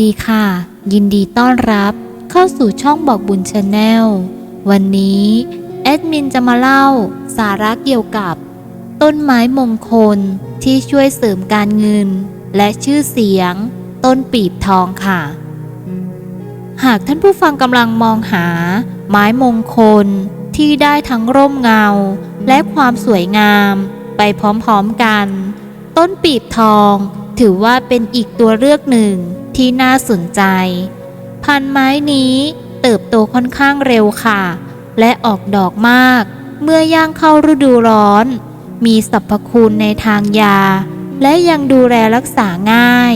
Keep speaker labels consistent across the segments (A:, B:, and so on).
A: ดีค่ะ ยินดีต้อนรับเข้าสู่ช่องบอกบุญชาแนลวันนี้แอดมินจะมาเล่าสาระเกี่ยวกับ ต้นไม้มงคลที่ช่วยเสริมการเงิน และชื่อเสียง ต้นปีบทองค่ะ หากท่านผู้ฟังกำลังมองหา ไม้มงคลที่ได้ทั้งร่มเงา และความสวยงาม ไปพร้อมๆกัน ต้นปีบทองถือว่าเป็นอีกตัวเลือกหนึ่ง ที่น่าสนใจ พันไม้นี้เติบโตค่อนข้างเร็วค่ะ และออกดอกมาก เมื่อย่างเข้าฤดูร้อน มีสรรพคุณในทางยา และยังดูแลรักษาง่าย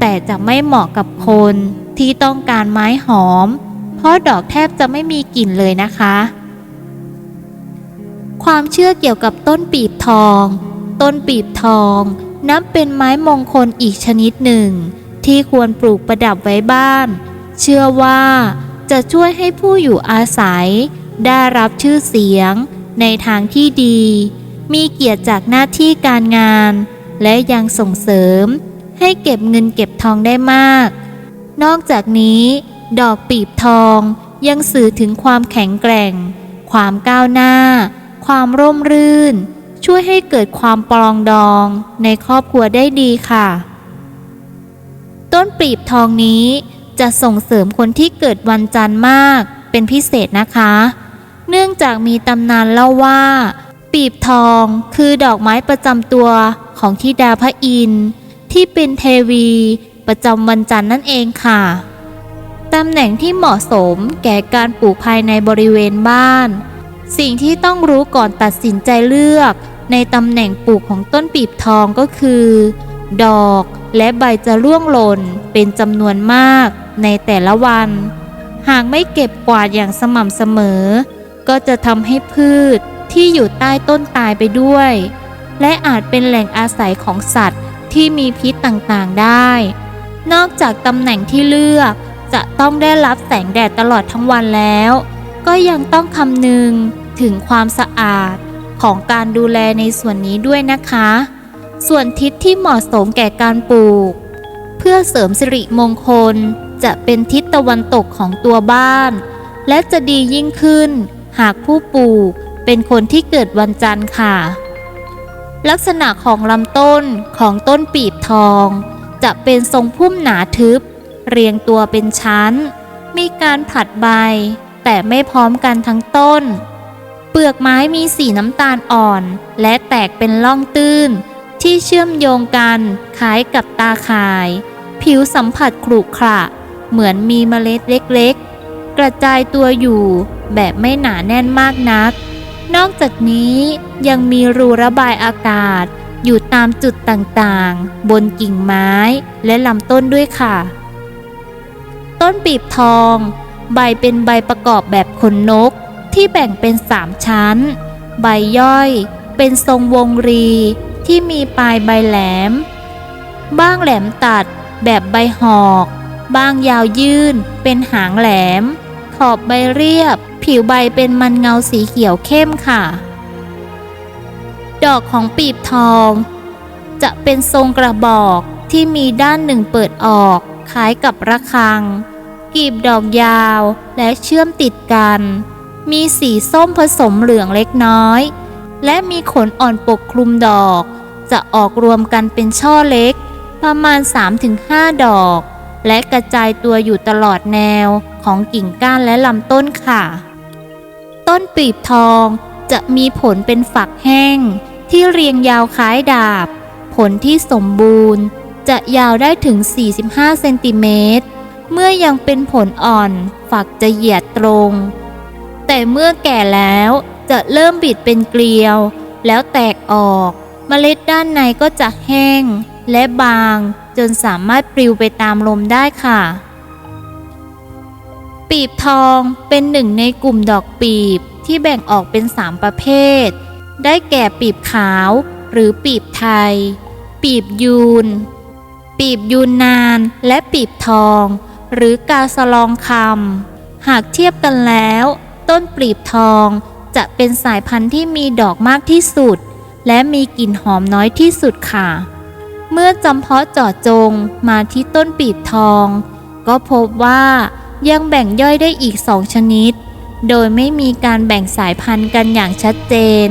A: แต่จะไม่เหมาะกับคนที่ต้องการไม้หอม เพราะดอกแทบจะไม่มีกลิ่นเลยนะคะ ความเชื่อเกี่ยวกับต้นปีบทอง ต้นปีบทองนับเป็นไม้มงคลอีกชนิดหนึ่ง ที่ควรปลูกประดับไว้บ้าน เชื่อว่าจะช่วยให้ผู้อยู่อาศัย ได้รับชื่อเสียง ในทางที่ดี มีเกียรติจากหน้าที่การงาน และยังส่งเสริม ให้เก็บเงินเก็บทองได้มาก นอกจากนี้ ดอกปีบทองยังสื่อถึงความแข็งแกร่ง ความก้าวหน้า ความร่มรื่น ช่วยให้เกิดความปรองดองในครอบครัวได้ดีค่ะ ต้นปีบทองนี้จะส่งเสริมคนที่เกิดวันจันทร์มากเป็นพิเศษนะคะ เนื่องจากมีตำนานเล่าว่า ปีบทองคือดอกไม้ประจำตัวของทิดาพระอินทร์ที่เป็นเทวีประจำวันจันทร์นั่นเองค่ะ ตำแหน่งที่เหมาะสมแก่การปลูกภายในบริเวณบ้าน สิ่งที่ต้องรู้ก่อนตัดสินใจเลือก ในตำแหน่งปลูกของต้นปีบทองก็คือ ดอก และใบจะร่วงหล่นเป็นจำนวนมากในแต่ละวัน หากไม่เก็บกวาดอย่างสม่ำเสมอ ก็จะทำให้พืชที่อยู่ใต้ต้นตายไปด้วย และอาจเป็นแหล่งอาศัยของสัตว์ที่มีพิษต่างๆได้ นอกจากตำแหน่งที่เลือกจะต้องได้รับแสงแดดตลอดทั้งวันแล้ว ก็ยังต้องคำนึงถึงความสะอาดของการดูแลในส่วนนี้ด้วยนะคะ ส่วนทิศที่เหมาะสมแก่การปลูก เพื่อเสริมสิริมงคลจะเป็นทิศตะวันตกของตัวบ้าน และจะดียิ่งขึ้น หากผู้ปลูกเป็นคนที่เกิดวันจันทร์ค่ะ ลักษณะของลำต้นของต้นปีบทอง จะเป็นทรงพุ่มหนาทึบ เรียงตัวเป็นชั้น มีการผลัดใบ แต่ไม่พร้อมกันทั้งต้น เปลือกไม้มีสีน้ำตาลอ่อน และแตกเป็นล่องตื้น ที่เชื่อมโยงกันคล้ายกับตาข่าย ผิวสัมผัสขรุขระเหมือนมีเมล็ดเล็กๆ กระจายตัวอยู่แบบไม่หนาแน่นมากนัก นอกจากนี้ยังมีรูระบายอากาศ อยู่ตามจุดต่างๆ บนกิ่งไม้และลำต้นด้วยค่ะ ต้นปีบทอง ใบเป็นใบประกอบแบบขนนกที่แบ่งเป็นสามชั้น ใบย่อยเป็นทรงวงรี ที่มีปลายใบแหลม บ้างแหลมตัดแบบใบหอก บ้างยาวยื่นเป็นหางแหลม ขอบใบเรียบ ผิวใบเป็นมันเงาสีเขียวเข้มค่ะ ดอกของปีบทอง จะเป็นทรงกระบอกที่มีด้านหนึ่งเปิดออกคล้ายกับระฆัง กีบดอกยาวและเชื่อมติดกัน มีสีส้มผสมเหลืองเล็กน้อย และมีขนอ่อนปกคลุมดอก จะออกรวมกันเป็นช่อเล็ก ประมาณ 3-5 ดอก และกระจายตัวอยู่ตลอดแนวของกิ่งก้านและลำต้นค่ะ ต้นปีบทองจะมีผลเป็นฝักแห้ง ที่เรียงยาวคล้ายดาบ ผลที่สมบูรณ์ จะยาวได้ถึง 45 เซนติเมตร เมื่อยังเป็นผลอ่อนฝักจะเหยียดตรง แต่เมื่อแก่แล้ว จะเริ่มบิดเป็นเกลียว แล้วแตกออกเมล็ดด้านในก็จะแห้ง และบาง จนสามารถปลิวไปตามลมได้ค่ะ ปีบทองเป็นหนึ่งในกลุ่มดอกปีบที่แบ่งออกเป็น3ประเภท ได้แก่ปีบขาวหรือปีบไทย ปีบยูน ปีบยูนนานและปีบทอง หรือกาสลองคำหากเทียบกันแล้ว ต้นปีบทอง จะเป็นสายพันธุ์ที่มีดอกมากที่สุด และมีกลิ่นหอมน้อยที่สุดค่ะ เมื่อจำเพาะเจาะจงมาที่ต้นปีบทอง ก็พบว่ายังแบ่งย่อยได้อีกสองชนิด โดยไม่มีการแบ่งสายพันธุ์กันอย่างชัดเจน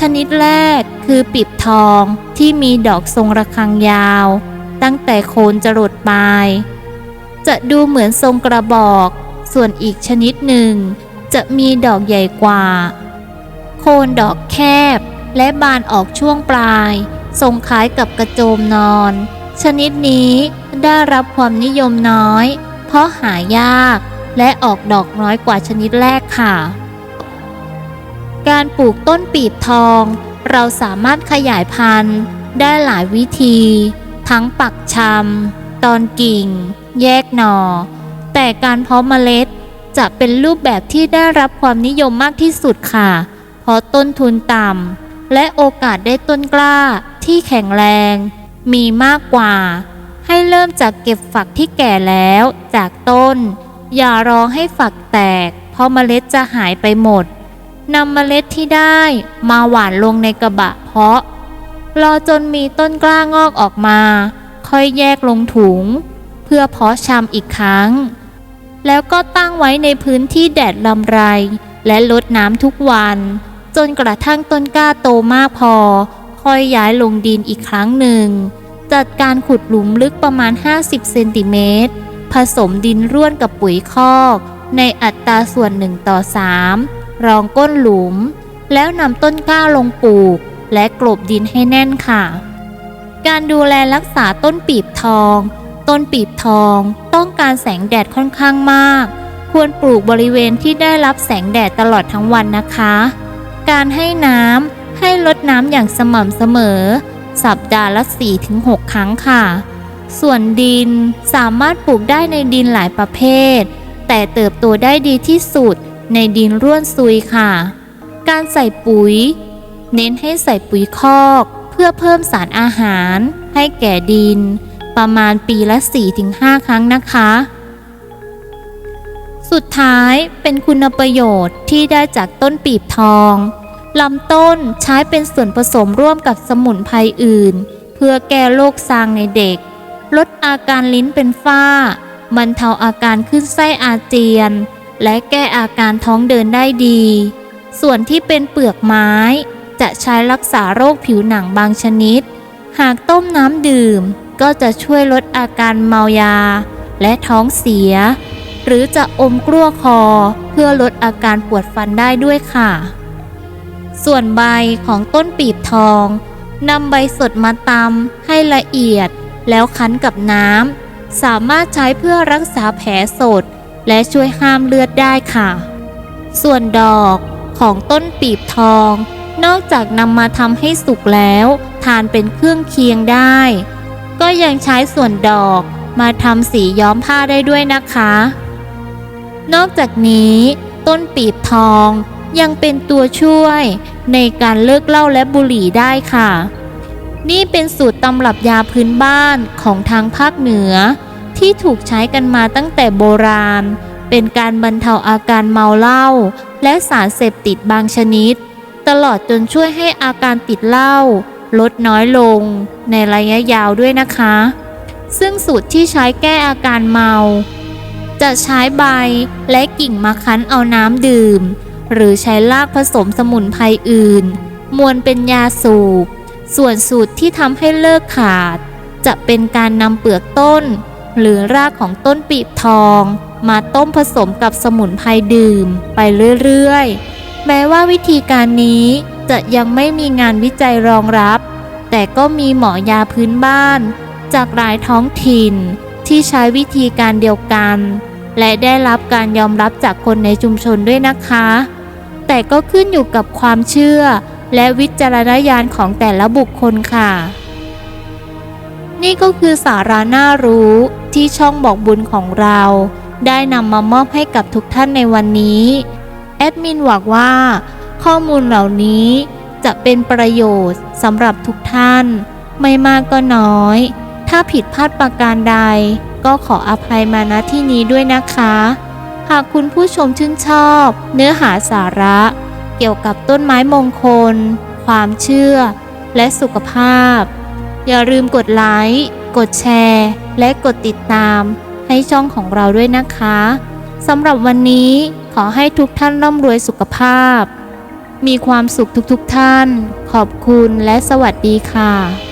A: ชนิดแรกคือปีบทองที่มีดอกทรงระฆังยาว ตั้งแต่โคนจรดปลาย จะดูเหมือนทรงกระบอก ส่วนอีกชนิดหนึ่ง จะมีดอกใหญ่กว่า โคนดอกแคบ และบานออกช่วงปลาย ทรงคล้ายกับกระโจมนอน ชนิดนี้ได้รับความนิยมน้อย เพราะหายากและออกดอกน้อยกว่าชนิดแรกค่ะ การปลูกต้นปีบทอง เราสามารถขยายพันธุ์ได้หลายวิธี ทั้งปักชำตอนกิ่ง แยกหนอ่อ แต่การเพาะเมล็ด จะเป็นรูปแบบที่ได้รับความนิยมมากที่สุดค่ะ เพราะต้นทุนต่ำและโอกาสได้ต้นกล้าที่แข็งแรง มีมากกว่า ให้เริ่มจากเก็บฝักที่แก่แล้วจากต้น อย่ารอให้ฝักแตก เพราะเมล็ดจะหายไปหมดนำเมล็ดที่ได้มาหว่านลงในกระบะเพาะ รอจนมีต้นกล้างอกออกมา ค่อยแยกลงถุง เพื่อเพาะชำอีกครั้ง แล้วก็ตั้งไว้ในพื้นที่แดดลำไร และลดน้ำทุกวัน จนกระทั่งต้นกล้าโตมากพอ ค่อยย้ายลงดินอีกครั้งหนึ่ง จัดการขุดหลุมลึกประมาณ 50 เซนติเมตร ผสมดินร่วนกับปุ๋ยคอก ในอัตราส่วน 1 ต่อ 3 รองก้นหลุม แล้วนำต้นกล้าลงปลูก และกลบดินให้แน่นค่ะ การดูแลรักษาต้นปีบทอง ต้นปีบทองต้องการแสงแดดค่อนข้างมาก ควรปลูกบริเวณที่ได้รับแสงแดดตลอดทั้งวันนะคะ การให้น้ำให้ลดน้ำอย่างสม่ำเสมอ สัปดาห์ละ 4-6 ครั้งค่ะ ส่วนดินสามารถปลูกได้ในดินหลายประเภท แต่เติบโตได้ดีที่สุดในดินร่วนซุยค่ะ การใส่ปุ๋ย เน้นให้ใส่ปุ๋ยคอก เพื่อเพิ่มสารอาหารให้แก่ดิน ประมาณปีละ 4-5 ครั้งนะคะ สุดท้ายเป็นคุณประโยชน์ที่ได้จากต้นปีบทองลำต้นใช้เป็นส่วนผสมร่วมกับสมุนไพรอื่น เพื่อแก้โรคซางในเด็ก ลดอาการลิ้นเป็นฝ้าบรรเทาอาการขึ้นไส้อาเจียน และแก้อาการท้องเดินได้ดี ส่วนที่เป็นเปลือกไม้ จะใช้รักษาโรคผิวหนังบางชนิด หากต้มน้ำดื่ม ก็จะช่วยลดอาการเมายา และท้องเสีย หรือจะอมกลั้วคอเพื่อลดอาการปวดฟันได้ด้วยค่ะ ส่วนใบของต้นปีบทองนำใบสดมาตำให้ละเอียด แล้วคั้นกับน้ำสามารถใช้เพื่อรักษาแผลสด และช่วยห้ามเลือดได้ค่ะ ส่วนดอกของต้นปีบทอง นอกจากนำมาทำให้สุกแล้ว ทานเป็นเครื่องเคียงได้ ก็ยังใช้ส่วนดอกมาทำสีย้อมผ้าได้ด้วยนะคะ นอกจากนี้ ต้นปีบทองยังเป็นตัวช่วยในการเลิกเหล้าและบุหรี่ได้ค่ะ นี่เป็นสูตรตำรับยาพื้นบ้านของทางภาคเหนือ ที่ถูกใช้กันมาตั้งแต่โบราณ เป็นการบรรเทาอาการเมาเหล้าและสารเสพติดบางชนิด ตลอดจนช่วยให้อาการติดเหล้า ลดน้อยลงในระยะยาวด้วยนะคะ ซึ่งสูตรที่ใช้แก้อาการเมา จะใช้ใบและกิ่งมาคั้นเอาน้ำดื่ม หรือใช้รากผสมสมุนไพรอื่น มวลเป็นยาสูบ ส่วนสูตรที่ทำให้เลิกขาด จะเป็นการนำเปลือกต้น หรือรากของต้นปีบทอง มาต้มผสมกับสมุนไพรดื่มไปเรื่อยๆ แม้ว่าวิธีการนี้ จะยังไม่มีงานวิจัยรองรับ แต่ก็มีหมอยาพื้นบ้าน จากหลายท้องถิ่นที่ใช้วิธีการเดียวกัน และได้รับการยอมรับจากคนในชุมชนด้วยนะคะ แต่ก็ขึ้นอยู่กับความเชื่อ และวิจารณญาณของแต่ละบุคคลค่ะ นี่ก็คือสาระน่ารู้ที่ช่องบอกบุญของเรา ได้นำมามอบให้กับทุกท่านในวันนี้ แอดมินหวังว่า ข้อมูลเหล่านี้จะเป็นประโยชน์สำหรับทุกท่าน ไม่มากก็น้อย ถ้าผิดพลาดประการใด ก็ขออภัยมาณที่นี้ด้วยนะคะ หากคุณผู้ชมชื่นชอบ เนื้อหาสาระ เกี่ยวกับต้นไม้มงคล ความเชื่อ และสุขภาพ อย่าลืมกดไลค์กดแชร์ และกดติดตาม ให้ช่องของเราด้วยนะคะสำหรับวันนี้ขอให้ทุกท่านร่ำรวยสุขภาพ มีความสุขทุกๆทท่าน ขอบคุณและสวัสดีค่ะ